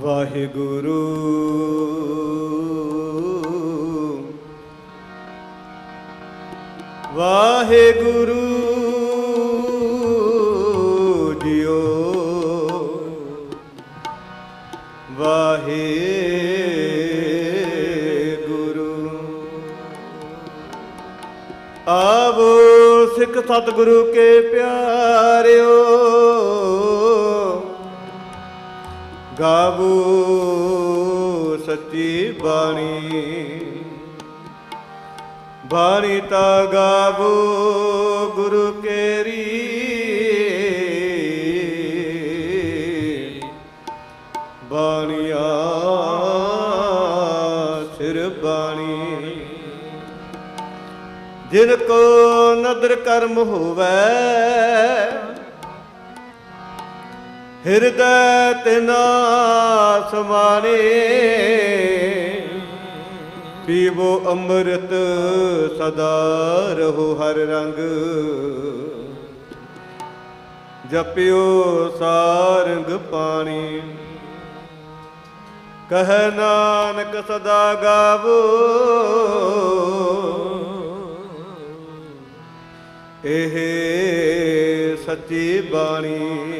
ਵਾਹਿਗੁਰੂ। ਵਾਹਿਗੁਰੂ ਜੀਓ। ਵਾਹਿਗੁਰੂ। ਆਵੋ ਸਿੱਖ ਸਤਿਗੁਰੂ ਕੇ ਪਿਆਰਿਓ। ਗਾਵੋ ਸੱਚੀ ਬਾਣੀ। ਬਾਣੀ ਤਾ ਗਾਵੋ ਗੁਰੂ ਕੇਰੀ। ਬਾਣੀਆ ਸਿਰ ਬਾਣੀ। ਜਿਨ ਕੋ ਨਦਰ ਕਰਮ ਹੋਵੇ ਹਿਰਦੈ ਤਿਨਾ ਸਮਾਨੇ ਪੀਵੋ ਅੰਮ੍ਰਿਤ ਸਦਾ ਰਹੋ ਹਰ ਰੰਗ। ਜਪਿਓ ਸਾਰੰਗ ਪਾਣੀ। ਕਹਿ ਨਾਨਕ ਸਦਾ ਗਾਵੋ। ਇਹ ਸੱਚੀ ਬਾਣੀ।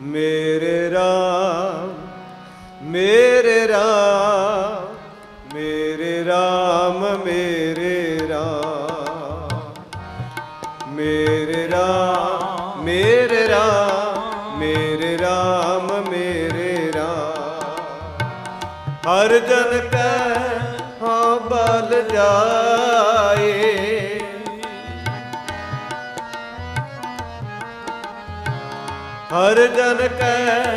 ਮੇਰੇ ਰਾਮ ਮੇਰੇ ਰਾਮ ਮੇਰੇ ਰਾਮ ਮੇਰੇ ਰਾਮ ਮੇਰੇ ਰਾਮ ਮੇਰੇ ਰਾਮ ਮੇਰੇ ਰਾਮ ਮੇਰੇ ਰਾਮ। ਹਰ ਜਨ ਕੈ, ਹਾਂ ਬਲ ਜਾਏ। ਹਰ ਜਨ ਕੈ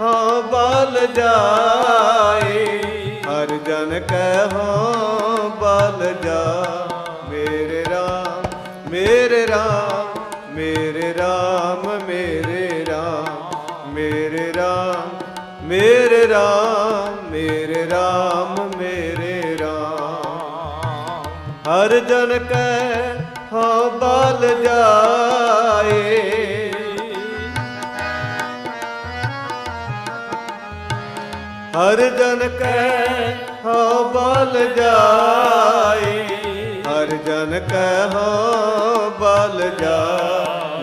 ਹਾਂ ਬਲ ਜਾਏ। ਹਰ ਜਨ ਕੈ ਹਾਂ ਬਲ ਜਾ ਮੇਰੇ ਰਾਮ ਮੇਰੇ ਰਾਮ ਮੇਰੇ ਰਾਮ ਮੇਰੇ ਰਾਮ। ਮੇਰੇ ਰਾਮ ਮੇਰੇ ਰਾਮ ਮੇਰੇ ਰਾਮ ਮੇਰੇ ਰਾਮ। ਹਰ ਜਨ ਕੈ ਹਾਂ ਬਲ ਜਾਏ। ਹਰ ਜਨ ਕੈ ਹਉ ਬਲ ਜਾਏ ਹਰ ਜਨ ਕੈ ਹਉ ਬਲ ਜਾ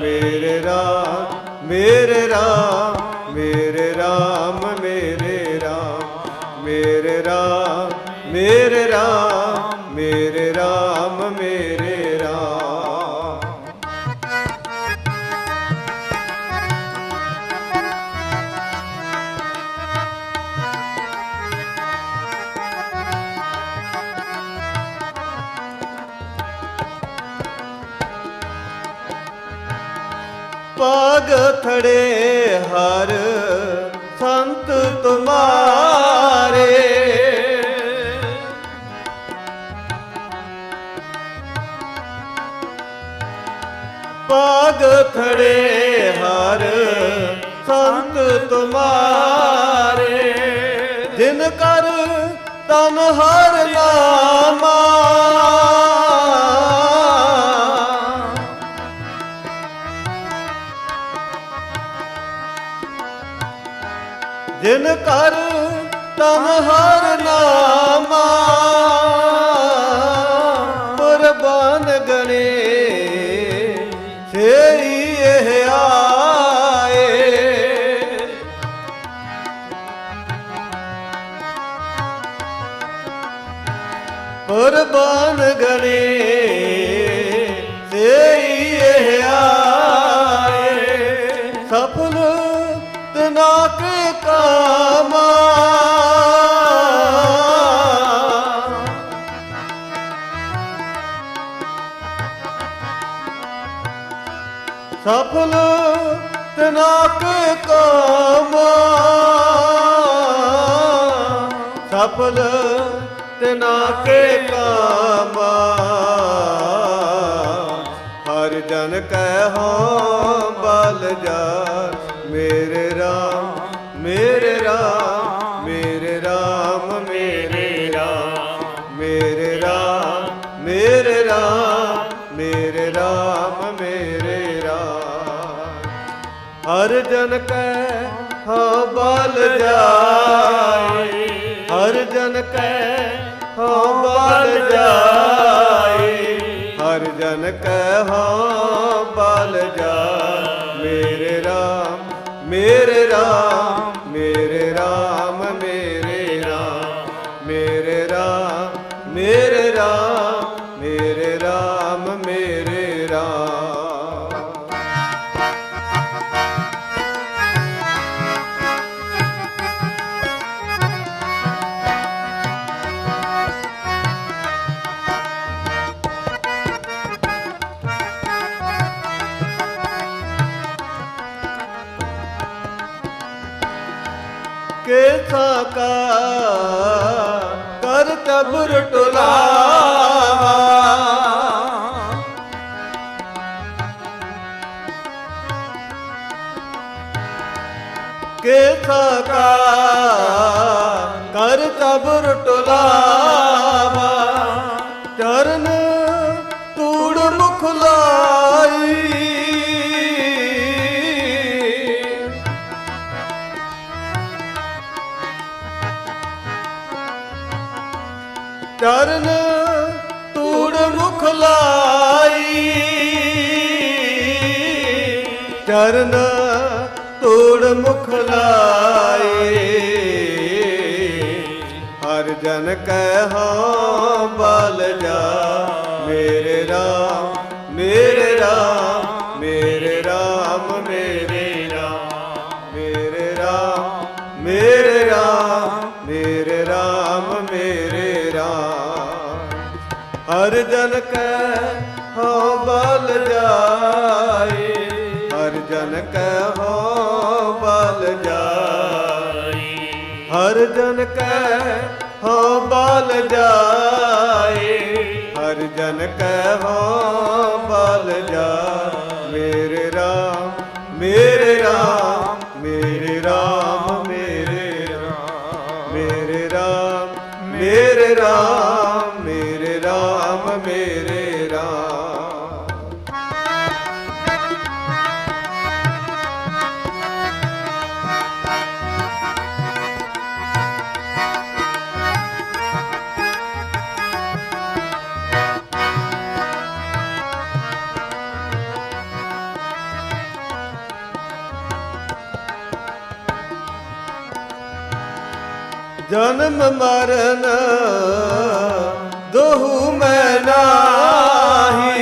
ਮੇਰੇ ਰਾਮ ਮੇਰੇ ਰਾਮ ਮੇਰੇ ਰਾਮ ਮੇਰੇ ਰਾਮ। ਮੇਰੇ ਰਾਮ ਮੇਰੇ ਰਾਮ ਮੇਰੇ ਰਾਮ, ਮੇਰੇ ਪਾਗ ਹਰ ਸੰਤ ਤੁਮਾਰੇ। ਪਾਗ ਥੜੇ ਹਰ ਸੰਤ ਤੁਮਾਰੇ। ਜਿਨ ਕਰ ਤਨ ਹਰ ਨਾਮਾ का ਸਫਲ ਤਨਾ ਕੇ ਕਾਮਾ। ਸਫਲ ਤਨਾ ਕੇ ਕਾਮਾ। ਹਰ ਜਨ ਕੈ ਹੋ ਬਲ ਜਾ। ਹਰ ਜਨ ਕੈ, ਹਾਂ ਬਲ ਜਾਏ। ਹਰ ਜਨ ਕੈ ਹਉ ਬਲ ਜਾਏ। ਹਰ ਜਨ ਕੈ ਹਉ ਕੇਸਾ ਕਾ ਕਰ ਤਬਰ ਟੁਲਾਵਾ ਕੇਸਾ ਕਾ ਕਰ ਤਬਰ ਟੁਲਾਵਾ ਚਰਨ ਤੋੜ ਮੁਖ ਲਾਈ ਹਰ ਜਨ ਕੈ ਹਉ ਬਲ ਜਾ, ਮੇਰੇ RAM ਮੇਰੇ ਰਾਮ ਮੇਰੇ ਰਾਮ, ਮੇਰੇ RAM ਮੇਰੇ RAM ਮੇਰੇ ਰਾਮ ਮੇਰੇ ਰਾਮ, ਮੇਰੇ RAM ਹਰ ਜਨ ਕੈ ਹਉ ਬਲ ਜਾਏ। ਜਨ ਕਹੋ ਬਲ ਜਾਈ ਹਰ ਜਨ ਕਹਿ ਹੋ ਬਲ ਜਾਏ। ਹਰ ਜਨ ਕਹਿ ਹੋ ਬਲ ਜਾਏ। ਜਨਮ ਮਰਨ ਦੋਹੂ ਮੈਂ ਨਾਹੀ।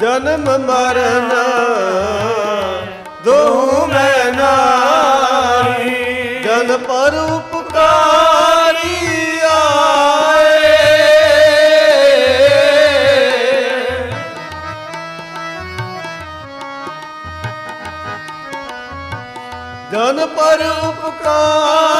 ਜਨਮ ਮਰਨ ਦੋਹੂ ਮੈਂ ਨਾਹੀ। ਜਨ ਪਰ का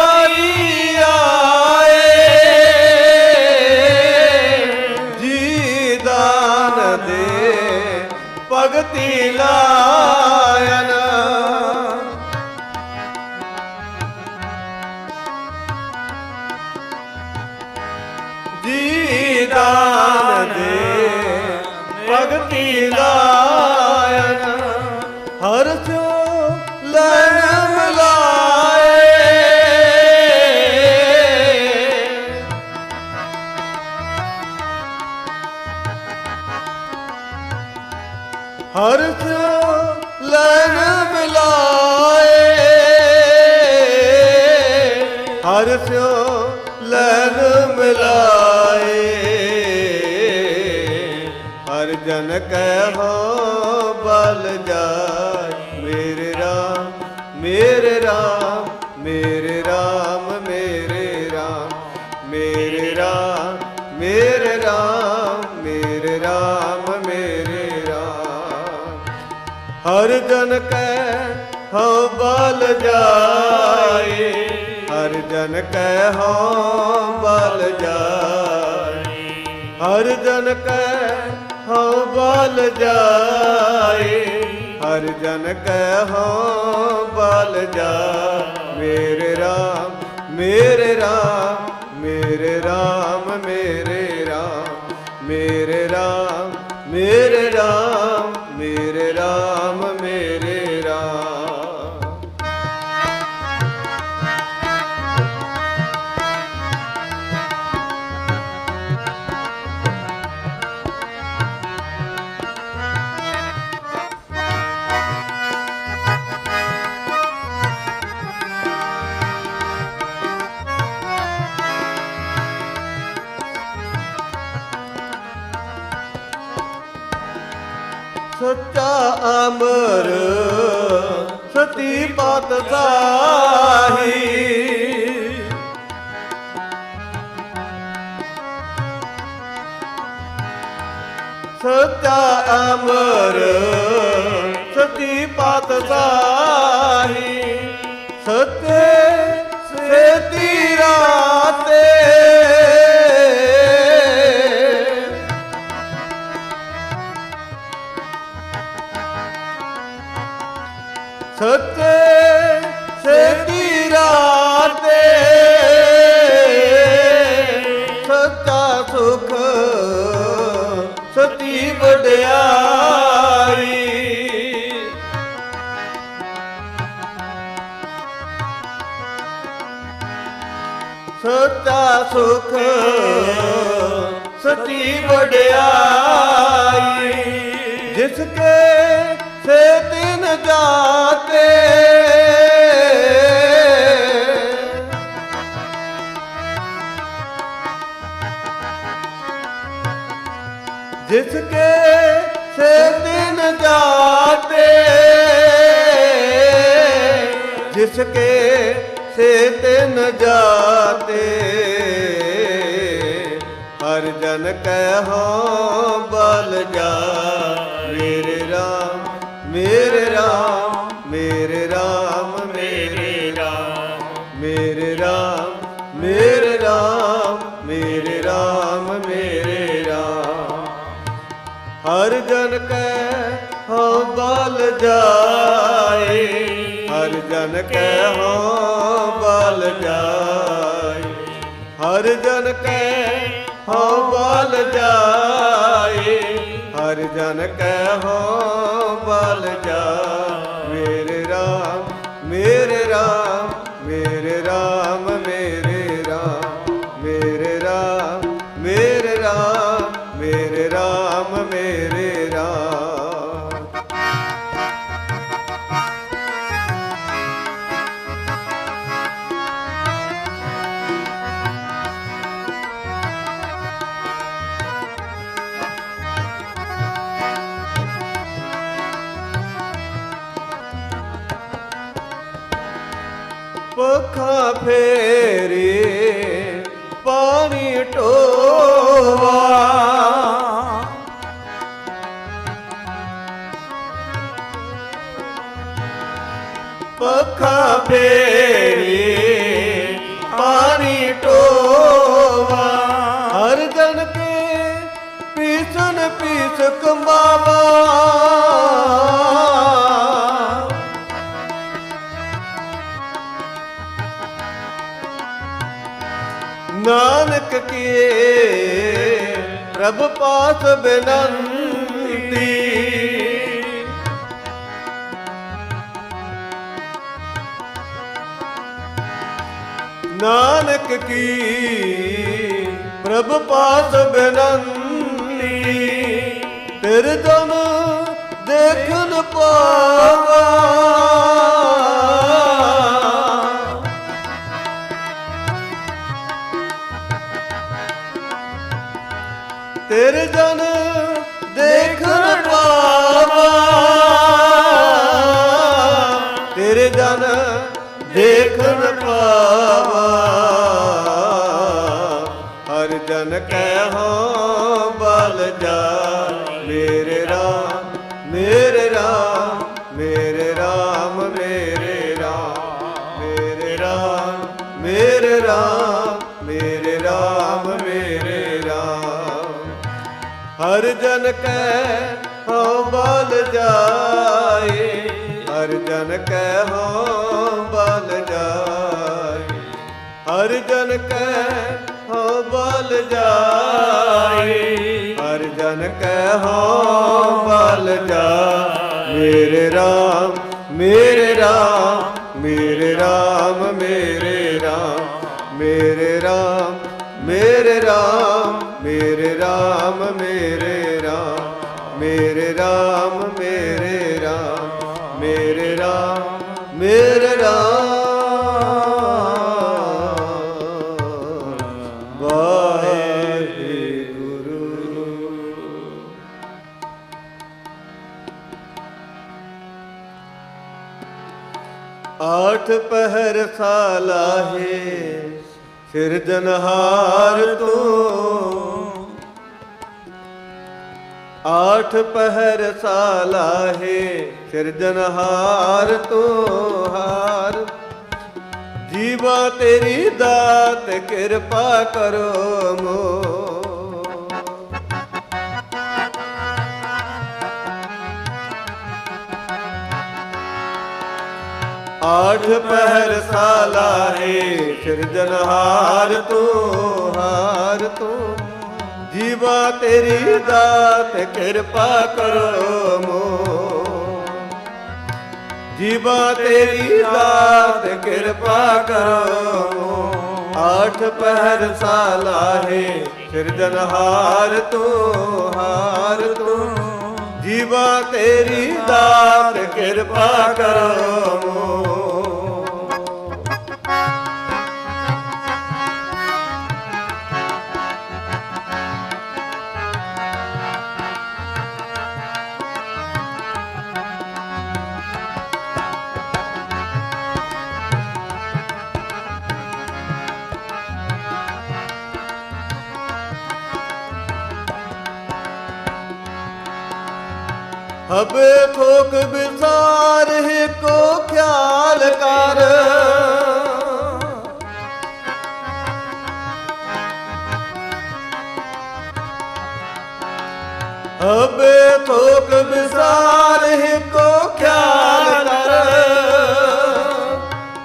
ਜਨ ਕੈ ਹਉ ਬਲ ਜਾਏ। ਹਰ ਜਨ ਕੈ ਹਉ ਬਲ ਜਾਏ। ਹਰ ਜਨ ਕੈ ਹਉ ਬਲ ਜਾਏ। ਹਰ ਜਨ ਕੈ ਹਉ ਬਲ ਜਾਏ। ਮੇਰੇ ਰਾਮ ਮੇਰੇ ਰਾਮ ਮੇਰੇ ਰਾਮ ਮੇਰੇ ਰਾਮ, ਮੇਰੇ RAM ਸੱਚਾ ਅਮਰ ਸਤੀ ਪਤ ਸਾਹੀ ਸਤੇ ਸੇਤੀ ਰਾਤੇ ਸੁਖ ਸਤੀ ਵਡਿਆਈ। ਜਿਸ ਕੇ ਸੇ ਤਿਨ ਜਾਤੇ। ਜਿਸ ਕੇ ਸੇ ਦਿਨ ਜਾਤੇ। ਜਿਸ ਕੇ ਸੇ ਦਿਨ ਜਾਤੇ। ਜਨ ਕਹਿ ਹੋ ਬਲ ਜਾ ਮੇਰੇ ਰਾਮ ਮੇਰੇ ਰਾਮ ਮੇਰੇ ਰਾਮ ਮੇਰੇ ਰਾਮ। ਮੇਰੇ ਰਾਮ ਮੇਰੇ ਰਾਮ ਮੇਰੇ ਰਾਮ ਮੇਰੇ ਰਾਮ। ਹਰ ਜਨ ਕੈ ਹਉ ਬਲ ਜਾਏ। ਹਰ ਜਨ ਕੈ ਹਉ ਬਲ ਜਾਏ। ਹਰ ਜਨ ਕੈ ਹਉ ਬਲ ਜਾਏ ਹਰ ਜਨ ਕੈ ਹਉ ਬਲ ਜਾ ફેરી પાણી ટોવા. પખા ફેરી પાણી ટોવા. હરદન પે પીસન પીસ કમાવા ਨਾਨਕ ਕੀਏ ਪ੍ਰਭ ਪਾਸ ਬਿਨੰਤੀ। ਨਾਨਕ ਕੀ ਪ੍ਰਭ ਪਾਸ ਬਿਨੰਤੀ। ਤਿਰ ਦਮ ਦੇਖਨ ਪਾਵਾ। ਹਰ ਜਨ ਕਹਿ ਹੋ ਬਲ ਜਾ। ਮੇਰੇ ਰਾਮ ਮੇਰੇ ਰਾਮ ਮੇਰੇ ਰਾਮ ਮੇਰੇ ਰਾਮ। ਮੇਰੇ ਰਾਮ ਮੇਰੇ ਰਾਮ ਮੇਰੇ ਰਾਮ ਮੇਰੇ ਰਾਮ। ਹਰ ਜਨ ਕੈ ਹਉ ਬਲ ਜਾਏ। ਹਰ ਜਨ ਕੈ ਹਉ ਬਲ ਜਾਏ। ਹਰ ਜਨ ਕੈ ਜਾਏ। ਹਰ ਜਨ ਕੈ ਬਲ ਜਾ ਮੇਰੇ ਰਾਮ ਮੇਰੇ ਰਾਮ ਮੇਰੇ ਰਾਮ ਮੇਰੇ ਰਾਮ ਮੇਰੇ ਰਾਮ ਮੇਰੇ ਰਾਮ ਮੇਰੇ ਰਾਮ ਮੇਰੇ ਰਾਮ ਮੇਰੇ ਰਾਮ ਆਠ ਪਹਿਰ ਸਾਲਾਹੇ ਸਿਰਜਨਹਾਰ ਤੂੰ। ਆਠ ਪਹਿਰ ਸਾਲਾਹੇ ਸਿਰਜਨਹਾਰ ਤੂੰ ਹਾਰ। ਜੀਵਾ ਤੇਰੀ ਦਾਤ ਕਿਰਪਾ ਕਰੋ ਮੋ ਆਠ ਪਹਿਰ ਸਾਲਾਹੇ ਸਿਰਜਨਹਾਰ ਤੂੰ, ਹਾਰ ਤੂੰ। ਜੀਵਾ ਤੇਰੀ ਦਾਤ, ਕਿਰਪਾ ਕਰੋ ਮੋ ਜੀਵਾ ਤੇਰੀ ਦਾਤ, ਕਿਰਪਾ ਕਰੋ ਮੋ ਆਠ ਪਹਿਰ ਸਾਲਾ ਸਾਲਾਹੇ ਸਿਰਜਨਹਾਰ ਤੂੰ, ਹਾਰ ਤੂੰ। ਜੀਵਾ ਤੇਰੀ ਦਾਤ ਕਿਰਪਾ ਕਰੋ। ਹਬੇ ਥੋਕ ਵਿਸਾਰ ਹੈ ਕੋ ਖਿਆਲ ਕਰ। ਹਬੇ ਥੋਕ ਵਿਸਾਰ ਹੈ ਕੋ ਖਿਆਲ ਕਰ।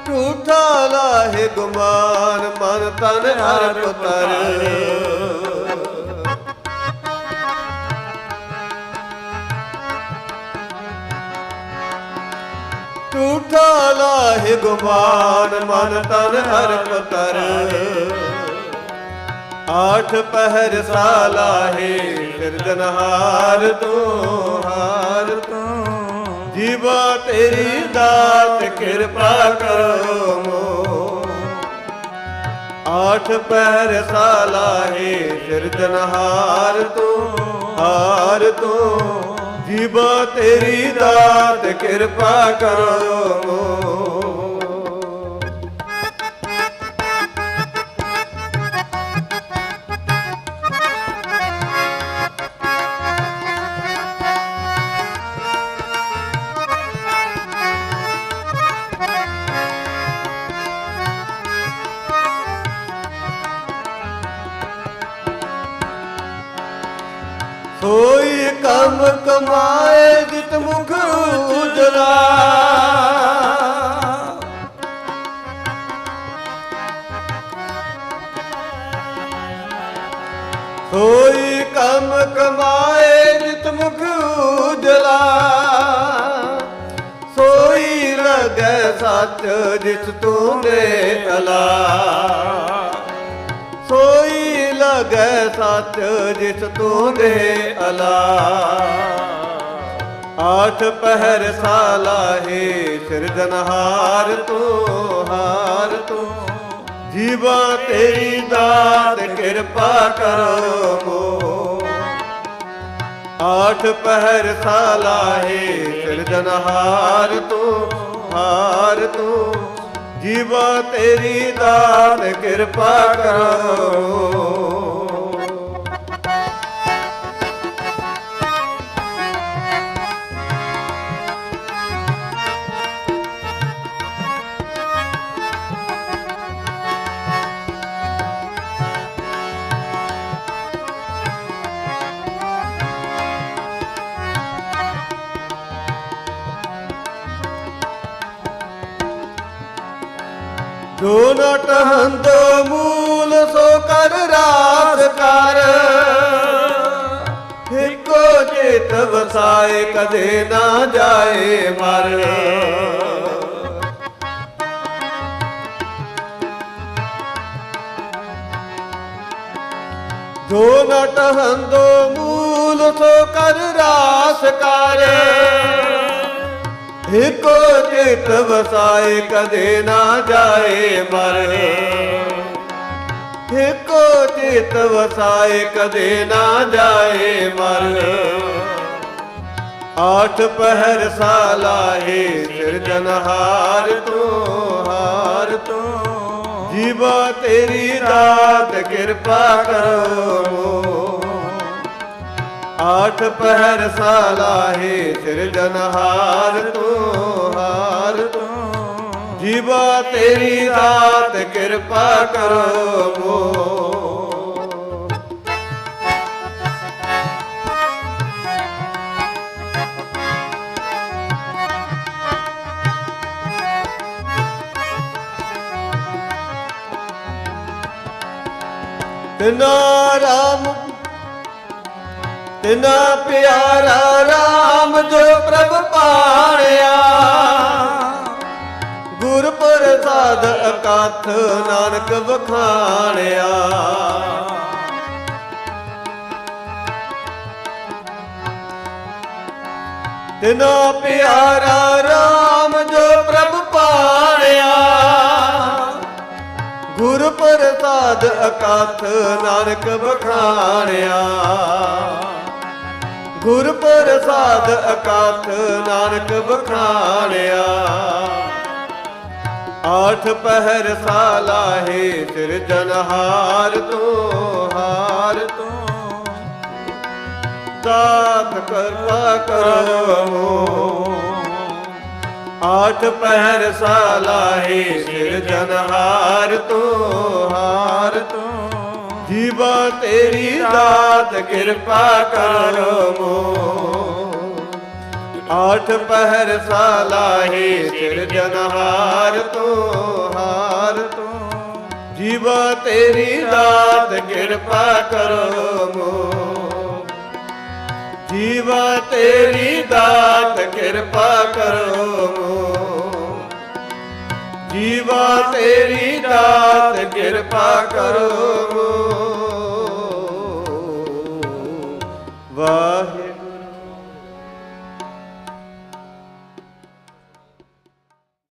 ਝੂਠਾ ਲਾਹੇ ਗੁਮਾਨ ਮਨ ਤਨ ਅਰਪ ਤਰ ਝੂਠਾ ਲਾਹਿ ਗੁਮਾਨ ਮਨ ਤਨ ਅਰਪ ਕਰ। ਆਠ ਪਹਿਰ ਸਾਲਾਹੇ ਸਿਰਜਨਹਾਰ ਤੂੰ, ਹਾਰ ਤੂੰ। ਜੀਵਾ ਤੇਰੀ ਦਾਤ ਕਿਰਪਾ ਕਰੋ ਮੋ ਆਠ ਪਹਿਰ ਸਾਲਾਹੇ ਸਿਰਜਨਹਾਰ ਤੂੰ, ਹਾਰ ਤੂੰ। ਜੀਵ ਤੇਰੀ ਦਾਤ ਕਿਰਪਾ ਕਰੋ। ਸੋਈ ਕਮਾਏ ਜਿਤ ਮੁਖ ਉਜਲਾ। ਸੋਈ ਕੰਮ ਕਮਾਏ ਜਿਤ ਮੁਖ ਉਜਲਾ। ਸੋਈ ਲਗੈ ਸੱਚ ਜਿਸ ਤੂੰ ਦੇ ਅਲਾ ਸੋਈ ਲਗੈ ਸੱਚ ਜਿਸ ਤੂੰ ਦੇ ਅਲਾ। ਆਠ ਪਹਿਰ ਸਾਲਾਹੇ ਸਿਰਜਨਹਾਰ ਤੂੰ, ਹਾਰ ਤੂੰ। ਜੀਵਾ ਤੇਰੀ ਦਾਤ ਕਿਰਪਾ ਕਰੋ ਮੋ। ਆਠ ਪਹਿਰ ਸਾਲਾਹੇ ਸਿਰਜਨਹਾਰ ਤੂੰ, ਹਾਰ ਤੂੰ। ਜੀਵਾ ਤੇਰੀ ਦਾਨ ਕਿਰਪਾ ਕਰੋ। ਜੋ ਨਟ ਹੰਦੋ ਮੂਲ, ਸੋ ਕਰ ਰਾਸ ਕਰ। ਇੱਕੋ ਚੇਤ ਵਸਾਏ, ਕਦੇ ਨਾ ਜਾਏ ਮਰ। ਜੋ ਨਟ ਹੰਦੋ ਮੂਲ, ਸੋ ਕਰ ਰਾਸ ਕਰ। ਇੱਕੋ ਚਿਤ ਵਸਾਏ, ਕਦੇ ਨਾ ਜਾਏ ਮਰ। ਇੱਕੋ ਚਿਤ ਵਸਾਏ, ਕਦੇ ਨਾ ਜਾਏ ਮਰ। ਆਠ ਪਹਿਰ ਸਾਲਾਹੇ ਸਿਰਜਨਹਾਰ ਤੂੰ, ਹਾਰ ਤੂੰ। ਜੀਵਾ ਤੇਰੀ ਦਾਤ ਕਿਰਪਾ ਕਰੋ ਆਠ ਪਹਿਰ ਸਾਲਾਹੇ ਸਿਰਜਨਹਾਰ ਤੂੰ ਹਾਰ ਤੂੰ। ਜੀਵਾ ਤੇਰੀ ਦਾਤ ਕਿਰਪਾ ਕਰੋ ਤਿਨਾ ਰਾਮ ਤਿਨਾ ਪਿਆਰਾ ਰਾਮ ਜੋ ਪ੍ਰਭ ਪਾਣਿਆ। ਗੁਰ ਪ੍ਰਸਾਦ ਅਕਾਥ ਨਾਨਕ ਵਖਾਣਿਆ। ਤਿਨਾ ਪਿਆਰਾ ਰਾਮ ਜੋ ਪ੍ਰਭ ਪਾਣਿਆ। ਗੁਰ ਪ੍ਰਸਾਦ ਅਕਾਥ ਨਾਨਕ ਵਖਾਣਿਆ। ਗੁਰ ਪ੍ਰਸਾਦ ਅਕਾਥ ਨਾਨਕ ਬਖਾਣਿਆ ਆਠ ਪਹਿਰ ਸਾਲਾਹੇ ਸਿਰਜਨਹਾਰ ਤੂੰ, ਹਾਰ ਤੂੰ। ਦਾਤ ਕਰਵਾ ਕਰੋ। ਆਠ ਪਹਿਰ ਸਾਲਾਹੇ ਸਿਰਜਨਹਾਰ ਤੂੰ ਤੂੰ ਜੀਵਾ, ਤੇਰੀ ਦਾਤ ਕਿਰਪਾ ਕਰੋ ਆਠ ਪਹਿਰ ਸਾਲਾਹੇ ਸਿਰਜਨਹਾਰ ਤੂੰ ਹਾਰ ਤੂੰ। ਜੀਵਾ, ਤੇਰੀ ਦਾਤ ਕਿਰਪਾ ਕਰੋ ਜੀਵਾ, ਤੇਰੀ ਦਾਤ ਕਿਰਪਾ ਕਰੋ ਜੀਵਾ, ਤੇਰੀ ਦਾਤ ਕਿਰਪਾ ਕਰੋ Corre.